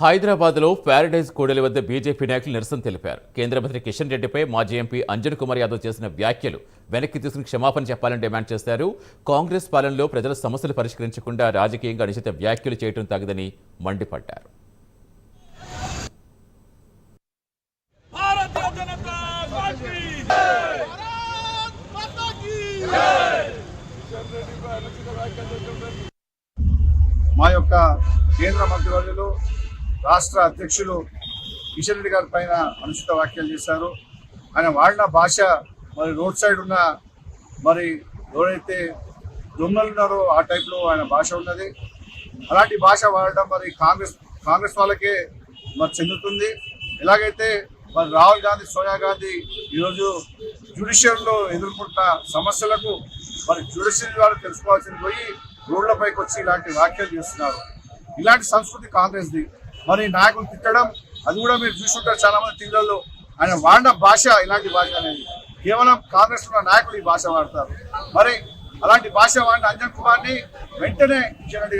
హైదరాబాద్లో ప్యారడైజ్ కూడలి వద్ద బీజేపీ నాయకులు నిరసన తెలిపారు. కేంద్ర మంత్రి కిషన్ రెడ్డిపై మాజీ ఎంపీ అంజన్ కుమార్ యాదవ్ చేసిన వ్యాఖ్యలు వెనక్కి తీసుకుని క్షమాపణ చెప్పాలని డిమాండ్ చేశారు. కాంగ్రెస్ పాలనలో ప్రజల సమస్యలు పరిష్కరించకుండా రాజకీయంగా అనుచిత వ్యాఖ్యలు చేయడం తగదని మండిపడ్డారు. మా యొక్క కేంద్ర మంత్రివర్యులు రాష్ట్ర అధ్యక్షులు కిషన్ రెడ్డి గారి పైన అనుచిత వ్యాఖ్యలు చేశారు. ఆయన వాడిన భాష మరి రోడ్ సైడ్ ఉన్న మరి ఎవరైతే దొంగలు ఉన్నారో ఆ టైప్లో ఆయన భాష ఉన్నది. అలాంటి భాష వాడడం మరి కాంగ్రెస్ కాంగ్రెస్ వాళ్ళకే మరి చెందుతుంది. ఎలాగైతే మరి రాహుల్ గాంధీ సోనియా గాంధీ ఈరోజు జ్యుడిషియల్లో ఎదుర్కొంటున్న సమస్యలకు మరి జ్యుడిషియల్ వారు తెలుసుకోవాల్సింది పోయి రోడ్లపైకి వచ్చి ఇలాంటి వ్యాఖ్యలు చేస్తున్నారు. ఇలాంటి సంస్కృతి కాంగ్రెస్ది. మరి నాయకులు తిట్టడం అది కూడా మీరు చూసుకుంటారు చాలా మంది టీవీలలో. ఆయన వాడిన భాష ఇలాంటి భాష అనేది. కేవలం కాంగ్రెస్ ఉన్న నాయకులు ఈ భాష వాడతారు. మరి అలాంటి భాష వాడిన అంజన్ కుమార్ని వెంటనే కిషన్ రెడ్డి